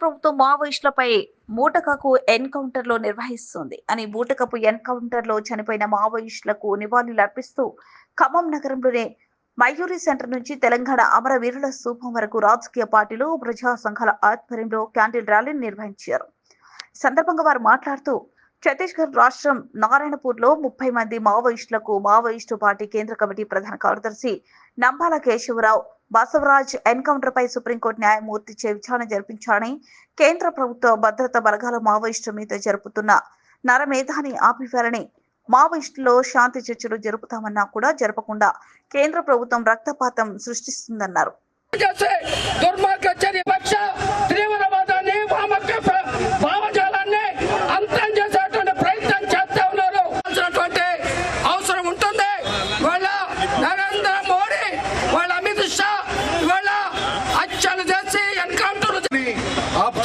ప్రభుత్వం మావోయిస్టులపై బూటకకు ఎన్కౌంటర్లో నిర్వహిస్తుంది. అని మూటకపు ఎన్కౌంటర్లో చనిపోయిన మావోయిస్టులకు నివాళులు అర్పిస్తూ ఖమ్మం నగరంలోనే మయూరి సెంటర్ నుంచి తెలంగాణ అమరవీరుల స్థూపం వరకు రాజకీయ పార్టీలు ప్రజా సంఘాల ఆధ్వర్యంలో క్యాండిల్ ర్యాలీని నిర్వహించారు. సందర్భంగా వారు మాట్లాడుతూ ఛత్తీస్గఢ్ రాష్ట్రం నారాయణపూర్లో ముప్పై మంది మావోయిస్టులకు మావోయిస్టు పార్టీ కేంద్ర కమిటీ ప్రధాన కార్యదర్శి నంబాల కేశవరావు బసవరాజ్ ఎన్కౌంటర్ పై సుప్రీంకోర్టు న్యాయమూర్తి చే విచారణ జరిపించాలని కేంద్ర ప్రభుత్వ భద్రతా బలగాల మావోయిస్టు మీద జరుపుతున్న నరమేధాన్ని ఆపివేయాలని మావోయిస్టులో శాంతి చర్చలు జరుపుతామన్నా కూడా జరపకుండా కేంద్ర ప్రభుత్వం రక్తపాతం సృష్టిస్తుందన్నారు.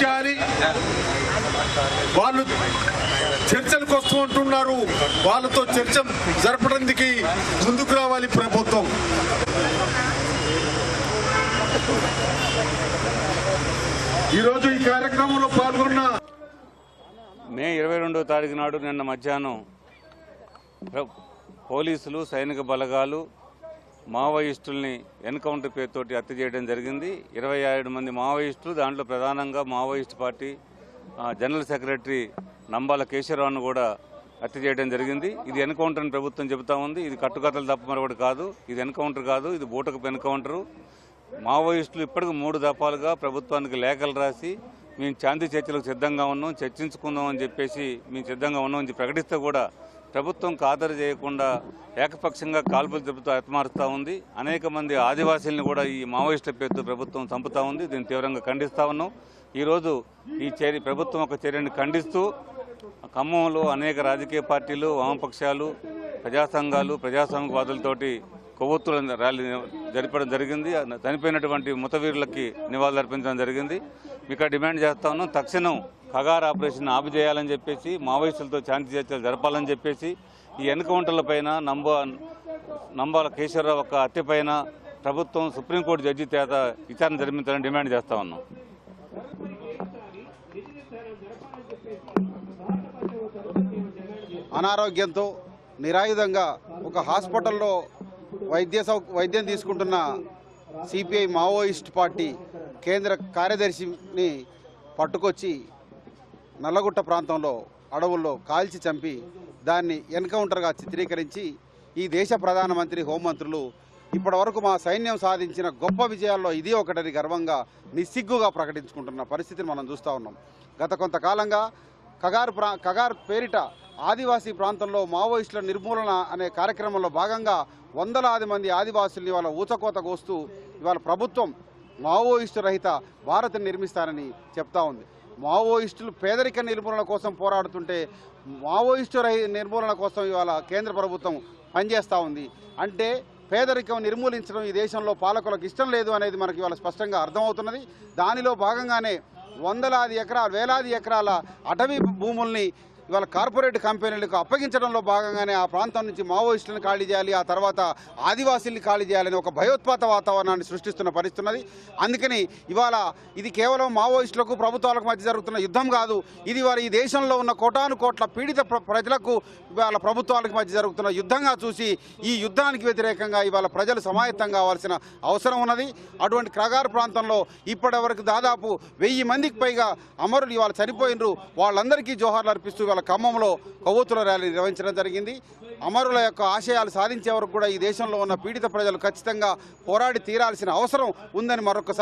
చేయాలి వాళ్ళు చర్చలకు వస్తూ ఉంటున్నారు. వాళ్ళతో చర్చ జరపడానికి ముందుకు రావాలి ప్రభుత్వం. ఈరోజు ఈ కార్యక్రమంలో పాల్గొన్న మే ఇరవై రెండవ తారీఖు నాడు నిన్న మధ్యాహ్నం పోలీసులు సైనిక బలగాలు మావోయిస్టుల్ని ఎన్కౌంటర్ పేరుతోటి హత్య చేయడం జరిగింది. ఇరవై ఏడు మంది మావోయిస్టులు దాంట్లో ప్రధానంగా Maoist party general secretary Nambala కేశవరావును కూడా హత్య చేయడం జరిగింది. ఇది ఎన్కౌంటర్ అని ప్రభుత్వం చెబుతా ఉంది. ఇది కట్టుకథలు తప్ప మరొకటి కాదు. ఇది ఎన్కౌంటర్ కాదు. ఇది బూటకపు ఎన్కౌంటరు. మావోయిస్టులు ఇప్పటికి మూడు దఫాలుగా ప్రభుత్వానికి లేఖలు రాసి మేము శాంతి చర్చలకు సిద్ధంగా ఉన్నాం చర్చించుకుందాం అని చెప్పేసి మేము సిద్ధంగా ఉన్నాం ప్రకటిస్తే కూడా ప్రభుత్వం ఖాతరు చేయకుండా ఏకపక్షంగా కాల్పులు చెబుతూ హతమారుస్తూ ఉంది. అనేక మంది ఆదివాసీలను కూడా ఈ మావోయిస్టుల పేరుతో ప్రభుత్వం చంపుతా ఉంది. దీన్ని తీవ్రంగా ఖండిస్తూ ఉన్నాం. ఈరోజు ఈ చర్య ప్రభుత్వం ఒక చర్యను ఖండిస్తూ ఖమ్మంలో అనేక రాజకీయ పార్టీలు వామపక్షాలు ప్రజా సంఘాలు ప్రజాస్వామికవాదులతోటి కొవ్వొత్తుల ర్యాలీ జరపడం జరిగింది. చనిపోయినటువంటి మృతవీరులకి నివాళులు అర్పించడం జరిగింది. ఇక్కడ డిమాండ్ చేస్తా ఉన్నాం. తక్షణం కగార్ ఆపరేషన్ ఆపజేయాలని చెప్పేసి మావోయిస్టులతో శాంతి చర్చలు జరపాలని చెప్పేసి ఈ ఎన్కౌంటర్లపైన నంబ నంబాల కేశవరావు ఒక హత్య పైన ప్రభుత్వం సుప్రీంకోర్టు జడ్జి చేత విచారణ జరిపించాలని డిమాండ్ చేస్తా ఉన్నాం. అనారోగ్యంతో నిరాయుధంగా ఒక హాస్పిటల్లో వైద్య సౌ వైద్యం తీసుకుంటున్న సిపిఐ మావోయిస్ట్ పార్టీ కేంద్ర కార్యదర్శిని పట్టుకొచ్చి నల్లగుట్ట ప్రాంతంలో అడవుల్లో కాల్చి చంపి దాన్ని ఎన్కౌంటర్గా చిత్రీకరించి ఈ దేశ ప్రధానమంత్రి హోంమంత్రులు ఇప్పటివరకు మా సైన్యం సాధించిన గొప్ప విజయాల్లో ఇది ఒకటని గర్వంగా నిస్సిగ్గుగా ప్రకటించుకుంటున్న పరిస్థితిని మనం చూస్తూ ఉన్నాం. గత కొంతకాలంగా కగారు ప్రా కగార్ పేరిట ఆదివాసీ ప్రాంతంలో మావోయిస్టుల నిర్మూలన అనే కార్యక్రమంలో భాగంగా వందలాది మంది ఆదివాసుల్ని వాళ్ళ ఊచకోత కోస్తూ ఇవాళ ప్రభుత్వం మావోయిస్టు రహిత భారత్ నిర్మిస్తారని చెప్తా ఉంది. మావోయిస్టులు పేదరిక నిర్మూలన కోసం పోరాడుతుంటే మావోయిస్టు నిర్మూలన కోసం ఇవాళ కేంద్ర ప్రభుత్వం పనిచేస్తూ ఉంది. అంటే పేదరికం నిర్మూలించడం ఈ దేశంలో పాలకులకు ఇష్టం లేదు అనేది మనకి ఇవాళ స్పష్టంగా అర్థమవుతున్నది. దానిలో భాగంగానే వందలాది ఎకరాల వేలాది ఎకరాల అటవీ భూముల్ని ఇవాళ కార్పొరేట్ కంపెనీలకు అప్పగించడంలో భాగంగానే ఆ ప్రాంతం నుంచి మావోయిస్టులను ఖాళీ చేయాలి ఆ తర్వాత ఆదివాసీల్ని ఖాళీ చేయాలని ఒక భయోత్పాత వాతావరణాన్ని సృష్టిస్తున్న పరిస్థితున్నది అందుకని ఇవాళ ఇది కేవలం మావోయిస్టులకు ప్రభుత్వాలకు మధ్య జరుగుతున్న యుద్ధం కాదు. ఇది వారి ఈ దేశంలో ఉన్న కోటాను కోట్ల పీడిత ప్ర- ప్రజలకు ఇవాళ ప్రభుత్వాలకు మధ్య జరుగుతున్న యుద్ధంగా చూసి ఈ యుద్ధానికి వ్యతిరేకంగా ఇవాళ ప్రజలు సమాయత్తం కావాల్సిన అవసరం ఉన్నది. అటువంటి క్రగారు ప్రాంతంలో ఇప్పటి దాదాపు వెయ్యి మందికి పైగా అమరులు ఇవాళ చనిపోయినరు. వాళ్ళందరికీ జోహార్లు అర్పిస్తూ ఇవాళ ఖమ్మంలో కొవ్వొత్తుల ర్యాలీ నిర్వహించడం జరిగింది. అమరుల యొక్క ఆశయాలు సాధించే వరకు కూడా ఈ దేశంలో ఉన్న పీడిత ప్రజలు ఖచ్చితంగా పోరాడి తీరాల్సిన అవసరం ఉందని మరొకసారి